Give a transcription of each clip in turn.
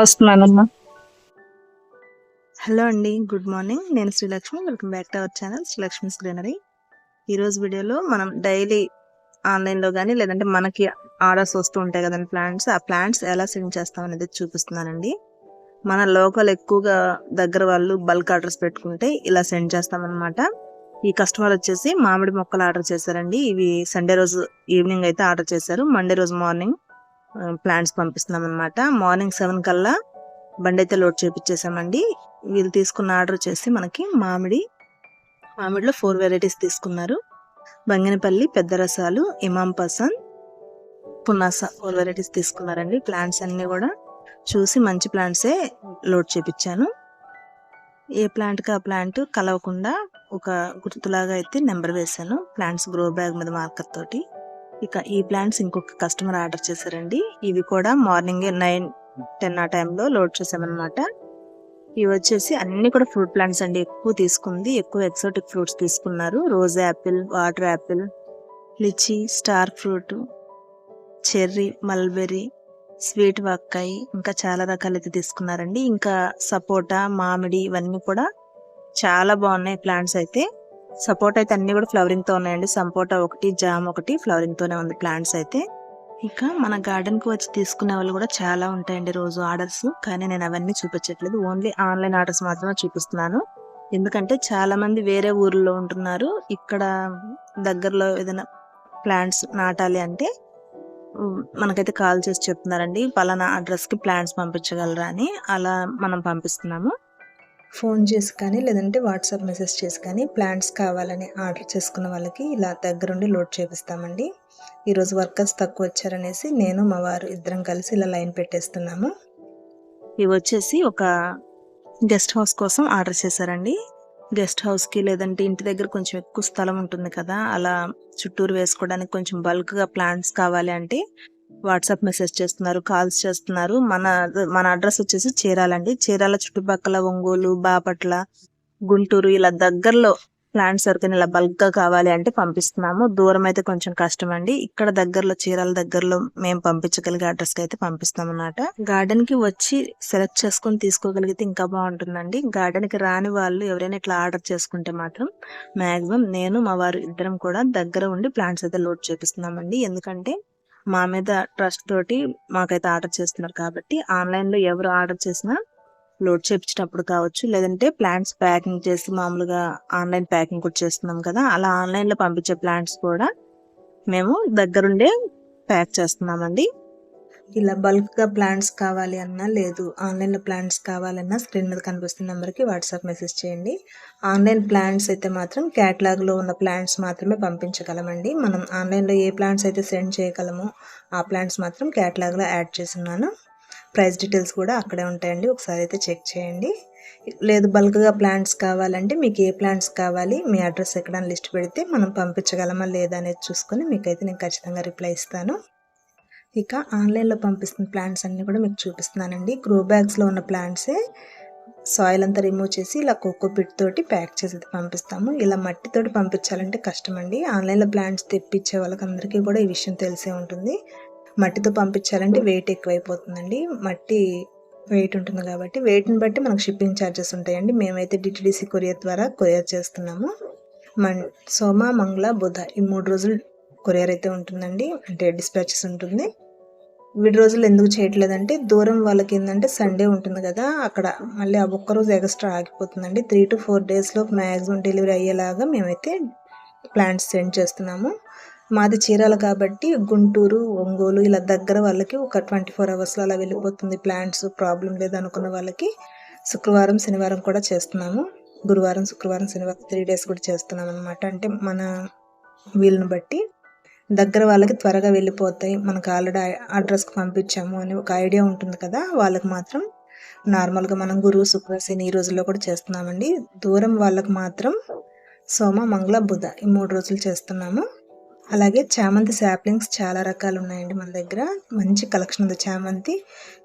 వస్తున్నానమ్మా. Hello అండి good morning. నేను Srilakshmi. Welcome back to our channel Srilakshmi's greenery. ఈరోజు వీడియోలో మనం డైలీ ఆన్లైన్లో కానీ లేదంటే మనకి ఆర్డర్స్ వస్తూ ఉంటాయి కదండి ప్లాంట్స్. ఆ ప్లాంట్స్ ఎలా సెండ్ చేస్తాం అనేది చూపిస్తున్నానండి. మన లోకల్ ఎక్కువగా దగ్గర వాళ్ళు బల్క్ ఆర్డర్స్ పెట్టుకుంటే ఇలా సెండ్ చేస్తామన్నమాట. ఈ కస్టమర్ వచ్చేసి మామిడి మొక్కలు ఆర్డర్ చేశారండి. ఇవి సండే రోజు ఈవినింగ్ అయితే ఆర్డర్ చేశారు. మండే రోజు మార్నింగ్ ప్లాంట్స్ పంపిస్తున్నాం అనమాట మార్నింగ్ సెవెన్ కల్లా బండి అయితే లోడ్ చేపించేసామండి వీళ్ళు తీసుకున్న ఆర్డర్ వచ్చేసి మనకి మామిడి మామిడిలో ఫోర్ వెరైటీస్ తీసుకున్నారు. బంగినపల్లి పెద్ద రసాలు ఇమాం పసంద్ పునాస ఫోర్ వెరైటీస్ తీసుకున్నారండి. ప్లాంట్స్ అన్నీ కూడా చూసి మంచి ప్లాంట్సే లోడ్ చేపించాను ఏ ప్లాంట్కి ఆ ప్లాంట్ కలవకుండా ఒక గుర్తులాగా అయితే నెంబర్ వేశాను ప్లాంట్స్ గ్రో బ్యాగ్ మీద మార్కర్ తోటి. ఇక ఈ ప్లాంట్స్ ఇంకొక కస్టమర్ ఆర్డర్ చేశారండి. ఇవి కూడా మార్నింగ్ నైన్ టెన్ ఆ టైంలో లోడ్ చేసామన్నమాట ఇవి వచ్చేసి అన్ని కూడా ఫ్రూట్ ప్లాంట్స్ అండి. ఎక్కువ తీసుకుంది ఎక్కువ ఎక్సోటిక్ ఫ్రూట్స్ తీసుకున్నారు. Rose apple water apple lychee star fruit cherry mulberry sweet వక్కాయి ఇంకా చాలా రకాలు అయితే తీసుకున్నారండి. ఇంకా సపోటా మామిడి ఇవన్నీ కూడా చాలా బాగున్నాయి ప్లాంట్స్ అయితే. సపోటా అయితే అన్నీ కూడా ఫ్లవరింగ్తో ఉన్నాయండి. సపోటా ఒకటి జామ్ ఒకటి ఫ్లవరింగ్తోనే ఉంది ప్లాంట్స్ అయితే. ఇక మన గార్డెన్కి వచ్చి తీసుకునే వాళ్ళు కూడా చాలా ఉంటాయండి రోజు ఆర్డర్స్. కానీ నేను అవన్నీ చూపించట్లేదు. ఓన్లీ ఆన్లైన్ ఆర్డర్స్ మాత్రమే చూపిస్తున్నాను. ఎందుకంటే చాలా మంది వేరే ఊర్లో ఉంటున్నారు. ఇక్కడ దగ్గరలో ఏదైనా ప్లాంట్స్ నాటాలి అంటే మనకైతే కాల్ చేసి చెప్తున్నారండి. పలానా అడ్రస్కి ప్లాంట్స్ పంపించగలరా అని. అలా మనం పంపిస్తున్నాము. ఫోన్ చేసి కానీ లేదంటే వాట్సాప్ మెసేజ్ చేసి కానీ ప్లాంట్స్ కావాలని ఆర్డర్ చేసుకున్న వాళ్ళకి ఇలా దగ్గరుండి లోడ్ చేపిస్తామండి. ఈరోజు వర్కర్స్ తక్కువ వచ్చారనేసి నేను మా వారు ఇద్దరం కలిసి ఇలా లైన్ పెట్టేస్తున్నాము. ఇవి వచ్చేసి ఒక గెస్ట్ హౌస్ కోసం ఆర్డర్ చేశారండి. గెస్ట్ హౌస్కి లేదంటే ఇంటి దగ్గర కొంచెం ఎక్కువ స్థలం ఉంటుంది కదా అలా చుట్టూరు వేసుకోవడానికి కొంచెం బల్క్గా ప్లాంట్స్ కావాలి అంటే వాట్సాప్ మెసేజ్ చేస్తున్నారు కాల్స్ చేస్తున్నారు. మన మన అడ్రస్ వచ్చేసి చీరాలండి. చీరాల చుట్టుపక్కల ఒంగోలు బాపట్ల గుంటూరు ఇలా దగ్గరలో ప్లాంట్స్ ఎవరికైనా ఇలా బల్క్గా కావాలి అంటే పంపిస్తున్నాము. దూరం అయితే కొంచెం కష్టం అండి ఇక్కడ దగ్గరలో చీరాల దగ్గరలో మేము పంపించగలిగే అడ్రస్కి అయితే పంపిస్తాం అన్నమాట. గార్డెన్కి వచ్చి సెలెక్ట్ చేసుకొని తీసుకోగలిగితే ఇంకా బాగుంటుందండి. గార్డెన్కి రాని వాళ్ళు ఎవరైనా ఇట్లా ఆర్డర్ చేసుకుంటే మాత్రం మాక్సిమం నేను మా వారు ఇద్దరం కూడా దగ్గర ఉండి ప్లాంట్స్ అయితే లోడ్ చేపిస్తున్నామండి. ఎందుకంటే మా మీద ట్రస్ట్ తోటి మాకైతే ఆర్డర్ చేస్తున్నారు కాబట్టి ఆన్లైన్లో ఎవరు ఆర్డర్ చేసినా లోడ్ చేపించేటప్పుడు కావచ్చు లేదంటే ప్లాంట్స్ ప్యాకింగ్ చేసి మామూలుగా ఆన్లైన్ ప్యాకింగ్ కూడా చేస్తున్నాం కదా అలా ఆన్లైన్లో పంపించే ప్లాంట్స్ కూడా మేము దగ్గరుండే ప్యాక్ చేస్తున్నామండి. ఇలా బల్క్గా ప్లాంట్స్ కావాలి అన్నా లేదు ఆన్లైన్లో ప్లాంట్స్ కావాలన్నా స్క్రీన్ మీద కనిపిస్తున్న నెంబర్కి వాట్సాప్ మెసేజ్ చేయండి. ఆన్లైన్ ప్లాంట్స్ అయితే మాత్రం క్యాట్లాగ్లో ఉన్న ప్లాంట్స్ మాత్రమే పంపించగలమండి. మనం ఆన్లైన్లో ఏ ప్లాంట్స్ అయితే సెండ్ చేయగలమో ఆ ప్లాంట్స్ మాత్రం క్యాట్లాగ్లో యాడ్ యాడ్ చేస్తున్నాను. ప్రైస్ డీటెయిల్స్ కూడా అక్కడే ఉంటాయండి. ఒకసారి అయితే చెక్ చేయండి. లేదు బల్క్గా ప్లాంట్స్ కావాలంటే మీకు ఏ ప్లాంట్స్ కావాలి మీ అడ్రస్ ఎక్కడ లిస్ట్ పెడితే మనం పంపించగలమా లేదా అనేది చూసుకొని మీకైతే నేను ఖచ్చితంగా రిప్లై ఇస్తాను. ఇక ఆన్లైన్లో పంపిస్తున్న ప్లాంట్స్ అన్నీ కూడా మీకు చూపిస్తున్నానండి. గ్రో బ్యాగ్స్లో ఉన్న ప్లాంట్సే సాయిల్ అంతా రిమూవ్ చేసి ఇలా కోకో పిట్ తోటి ప్యాక్ చేసి పంపిస్తాము. ఇలా మట్టితోటి పంపించాలంటే కష్టం అండి ఆన్లైన్లో ప్లాంట్స్ తెప్పించే వాళ్ళకి అందరికీ కూడా ఈ విషయం తెలిసే ఉంటుంది. మట్టితో పంపించాలంటే వెయిట్ ఎక్కువైపోతుందండి. మట్టి వెయిట్ ఉంటుంది కాబట్టి వెయిట్ని బట్టి మనకు షిప్పింగ్ ఛార్జెస్ ఉంటాయండి. మేమైతే డిటిడిసి కొరియర్ ద్వారా కొరియర్ చేస్తున్నాము. మన్ సోమ మంగళ బుధ ఈ మూడు రోజులు కొరియర్ అయితే ఉంటుందండి. అంటే డిస్పాచెస్ ఉంటుంది. వీడి రోజులు ఎందుకు చేయట్లేదంటే దూరం వాళ్ళకి ఏంటంటే సండే ఉంటుంది కదా అక్కడ మళ్ళీ ఆ ఒక్క రోజు ఎక్స్ట్రా ఆగిపోతుందండి. త్రీ టు ఫోర్ డేస్లో మ్యాక్సిమం డెలివరీ అయ్యేలాగా మేమైతే ప్లాన్స్ సెండ్ చేస్తున్నాము. మాది చీరాల కాబట్టి గుంటూరు ఒంగోలు ఇలా దగ్గర వాళ్ళకి ఒక ట్వంటీ ఫోర్ అవర్స్లో అలా వెళ్ళిపోతుంది. ప్లాంట్స్ ప్రాబ్లం లేదు అనుకున్న వాళ్ళకి శుక్రవారం శనివారం కూడా చేస్తున్నాము. గురువారం శుక్రవారం శనివారం త్రీ డేస్ కూడా చేస్తున్నాం అనమాట అంటే మన వీలుని బట్టి దగ్గర వాళ్ళకి త్వరగా వెళ్ళిపోతాయి. మనకు ఆల్రెడీ అడ్రస్కి పంపించాము అని ఒక ఐడియా ఉంటుంది కదా వాళ్ళకి మాత్రం నార్మల్గా మనం గురువు శుక్ర శని ఈ రోజుల్లో కూడా చేస్తున్నామండి. దూరం వాళ్ళకి మాత్రం సోమ మంగళ బుధ ఈ మూడు రోజులు చేస్తున్నాము. అలాగే చామంతి శాప్లింగ్స్ చాలా రకాలు ఉన్నాయండి మన దగ్గర. మంచి కలెక్షన్ ఉంది చామంతి.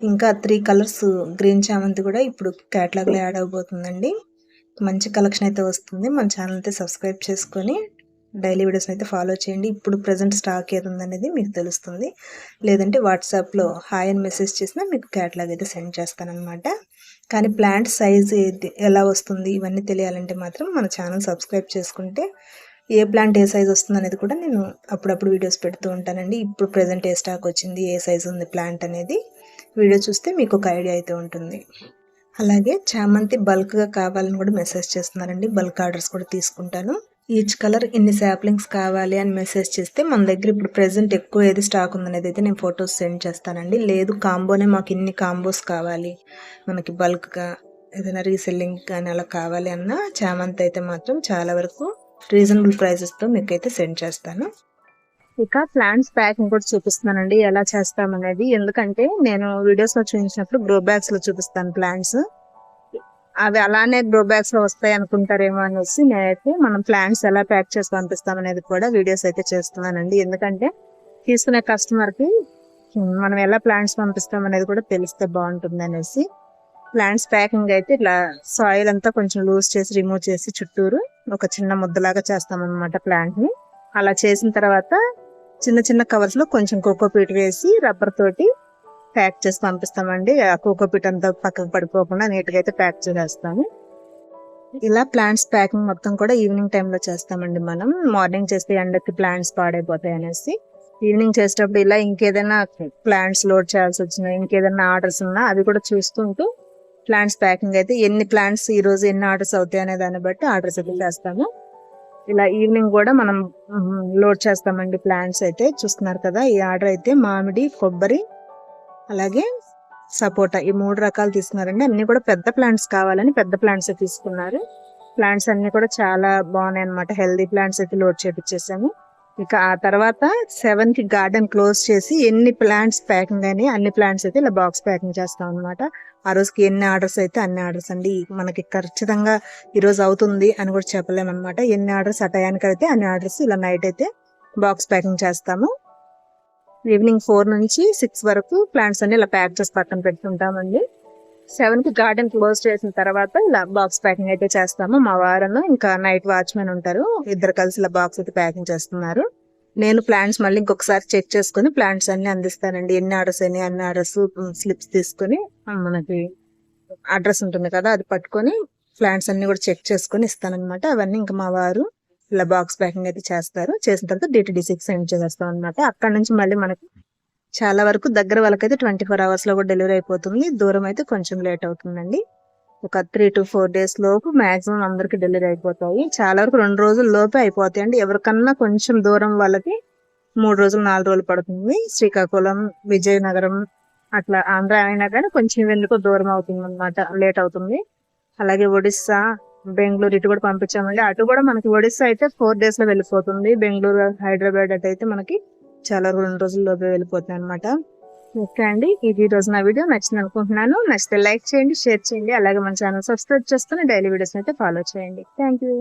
ఇంకా త్రీ కలర్స్ గ్రీన్ చామంతి కూడా ఇప్పుడు క్యాటలాగ్లో యాడ్ అవబోతుందండి. మంచి కలెక్షన్ అయితే వస్తుంది. మన ఛానల్ అయితే సబ్స్క్రైబ్ చేసుకొని డైలీ వీడియోస్ అయితే ఫాలో చేయండి. ఇప్పుడు ప్రజెంట్ స్టాక్ ఏది ఉందనేది మీకు తెలుస్తుంది. లేదంటే వాట్సాప్లో హాయ్ అని మెసేజ్ చేసినా మీకు క్యాటలాగ్ అయితే సెండ్ చేస్తానన్నమాట. కానీ ప్లాంట్ సైజ్ ఎలా వస్తుంది ఇవన్నీ తెలియాలంటే మాత్రం మన ఛానల్ సబ్స్క్రైబ్ చేసుకుంటే ఏ ప్లాంట్ ఏ సైజ్ వస్తుంది అనేది కూడా నేను అప్పుడప్పుడు వీడియోస్ పెడుతూ ఉంటానండి. ఇప్పుడు ప్రజెంట్ ఏ స్టాక్ వచ్చింది ఏ సైజ్ ఉంది ప్లాంట్ అనేది వీడియో చూస్తే మీకు ఒక ఐడియా అయితే ఉంటుంది. అలాగే చామంతి బల్క్గా కావాలని కూడా మెసేజ్ చేస్తున్నారండి. బల్క్ ఆర్డర్స్ కూడా తీసుకుంటాను. ఈచ్ కలర్ ఇన్ని శాప్లింగ్స్ కావాలి అని మెసేజ్ చేస్తే మన దగ్గర ఇప్పుడు ప్రెసెంట్ ఎక్కువ ఏది స్టాక్ ఉందనేది అయితే నేను ఫొటోస్ సెండ్ చేస్తానండి. లేదు కాంబోనే మాకు ఇన్ని కాంబోస్ కావాలి. మనకి బల్క్గా ఏదైనా రీసెల్లింగ్ కానీ అలా కావాలి అన్న చామంతి అయితే మాత్రం చాలా వరకు రీజనబుల్ ప్రైజెస్తో మీకు అయితే సెండ్ చేస్తాను. ఇక ప్లాంట్స్ ప్యాకింగ్ కూడా చూపిస్తున్నానండి. ఎలా చేస్తామనేది ఎందుకంటే నేను వీడియోస్లో చూపించినప్పుడు గ్రో బ్యాగ్స్లో చూపిస్తాను ప్లాంట్స్ అవి అలానే గ్రో బ్యాగ్స్లో వస్తాయి అనుకుంటారేమో అనేసి నేనైతే మనం ప్లాంట్స్ ఎలా ప్యాక్ చేసి పంపిస్తామనేది కూడా వీడియోస్ అయితే చేస్తున్నానండి. ఎందుకంటే తీసుకునే కస్టమర్కి మనం ఎలా ప్లాంట్స్ పంపిస్తాం అనేది కూడా తెలిస్తే బాగుంటుంది అనేసి. ప్లాంట్స్ ప్యాకింగ్ అయితే ఇట్లా సాయిల్ అంతా కొంచెం లూజ్ చేసి రిమూవ్ చేసి చుట్టూరు ఒక చిన్న ముద్దలాగా చేస్తాం అనమాట ప్లాంట్ని. అలా చేసిన తర్వాత చిన్న చిన్న కవర్స్లో కొంచెం కోకోపీట్ వేసి రబ్బర్ తోటి ప్యాక్ చేసి పంపిస్తామండి. ఆ కోకోపీట్ అంతా పక్కకు పడిపోకుండా నీట్గా అయితే ప్యాక్ చేసేస్తాము. ఇలా ప్లాంట్స్ ప్యాకింగ్ మొత్తం కూడా ఈవినింగ్ టైంలో చేస్తామండి మనం. మార్నింగ్ చేస్తే ఎండకి ప్లాంట్స్ పాడైపోతాయి అనేసి. ఈవినింగ్ చేసేటప్పుడు ఇలా ఇంకేదైనా ప్లాంట్స్ లోడ్ చేయాల్సి వచ్చినా ఇంకేదైనా ఆర్డర్స్ ఉన్నా అది కూడా చూస్తుంటూ ప్లాంట్స్ ప్యాకింగ్ అయితే ఎన్ని ప్లాంట్స్ ఈ రోజు ఎన్ని ఆర్డర్స్ అవుతాయి అనే దాన్ని బట్టి ఆర్డర్స్ అయితే చేస్తాము. ఇలా ఈవినింగ్ కూడా మనం లోడ్ చేస్తామండి ప్లాంట్స్ అయితే. చూస్తున్నారు కదా ఈ ఆర్డర్ అయితే మామిడి కొబ్బరి అలాగే సపోటా ఈ మూడు రకాలు తీసుకున్నారండి. అన్ని కూడా పెద్ద ప్లాంట్స్ కావాలని పెద్ద ప్లాంట్స్ తీసుకున్నారు. ప్లాంట్స్ అన్ని కూడా చాలా బాగున్నాయి అనమాట హెల్దీ ప్లాంట్స్ అయితే లోడ్ చేపించేసాము ఇక ఆ తర్వాత సెవెన్కి గార్డెన్ క్లోజ్ చేసి ఎన్ని ప్లాంట్స్ ప్యాకింగ్ అని అన్ని ప్లాంట్స్ అయితే ఇలా బాక్స్ ప్యాకింగ్ చేస్తాం అనమాట ఆ రోజుకి ఎన్ని ఆర్డర్స్ అయితే అన్ని ఆర్డర్స్ అండి. మనకి ఖచ్చితంగా ఈరోజు అవుతుంది అని కూడా చెప్పలేమన్నమాట. ఎన్ని ఆర్డర్స్ ఆ టయానికి అయితే అన్ని ఆర్డర్స్ ఇలా నైట్ అయితే బాక్స్ ప్యాకింగ్ చేస్తాము. ఈవినింగ్ ఫోర్ నుంచి సిక్స్ వరకు ప్లాంట్స్ అన్ని ఇలా ప్యాక్ చేసి పక్కన పెట్టుకుంటామండి సెవెన్కి గార్డెన్ క్లోజ్ చేసిన తర్వాత ఇలా బాక్స్ ప్యాకింగ్ అయితే చేస్తాము. మా వారను ఇంకా నైట్ వాచ్మెన్ ఉంటారు. ఇద్దరు కలిసి ఇలా బాక్స్ అయితే ప్యాకింగ్ చేస్తున్నారు. నేను ప్లాంట్స్ మళ్ళీ ఇంకొకసారి చెక్ చేసుకుని ప్లాంట్స్ అన్ని అందిస్తానండి. ఎన్ని ఆర్డర్స్ అని అన్ని ఆర్డర్స్ స్లిప్స్ తీసుకుని మనకి అడ్రస్ ఉంటుంది కదా అది పట్టుకొని ప్లాంట్స్ అన్ని కూడా చెక్ చేసుకుని ఇస్తానన్నమాట. అవన్నీ ఇంకా మా వారు ఇలా బాక్స్ ప్యాకింగ్ అయితే చేస్తారు. చేసిన తర్వాత డిటిడిసికి సెండ్ చేసేస్తాం అనమాట అక్కడ నుంచి మళ్ళీ మనకి చాలా వరకు దగ్గర వాళ్ళకైతే ట్వంటీ ఫోర్ అవర్స్లో కూడా డెలివరీ అయిపోతుంది. దూరం అయితే కొంచెం లేట్ అవుతుందండి. ఒక త్రీ టు ఫోర్ డేస్ లోపు మాక్సిమం అందరికి డెలివరీ అయిపోతాయి. చాలా వరకు రెండు రోజుల లోపే అయిపోతాయి. అండి ఎవరికన్నా కొంచెం దూరం వాళ్ళకి మూడు రోజులు నాలుగు రోజులు పడుతుంది. శ్రీకాకుళం విజయనగరం అట్లా ఆంధ్ర అయినా కానీ కొంచెం ఎందుకో దూరం అవుతుంది అనమాట లేట్ అవుతుంది. అలాగే ఒడిస్సా బెంగళూరు ఇటు కూడా పంపించామండి. అటు కూడా మనకి ఒడిస్సా అయితే ఫోర్ డేస్లో వెళ్ళిపోతుంది. బెంగళూరు హైదరాబాద్ అటు అయితే మనకి చాలా రెండు రోజుల్లోపే వెళ్ళిపోతుంది అనమాట ఓకే అండి. ఇది రోజు నా వీడియో నచ్చింది అనుకుంటున్నాను నచ్చితే లైక్ చేయండి షేర్ చేయండి. అలాగే మన ఛానల్ సబ్స్క్రైబ్ చేసుకుని డైలీ వీడియోస్ అయితే ఫాలో చేయండి. Thank you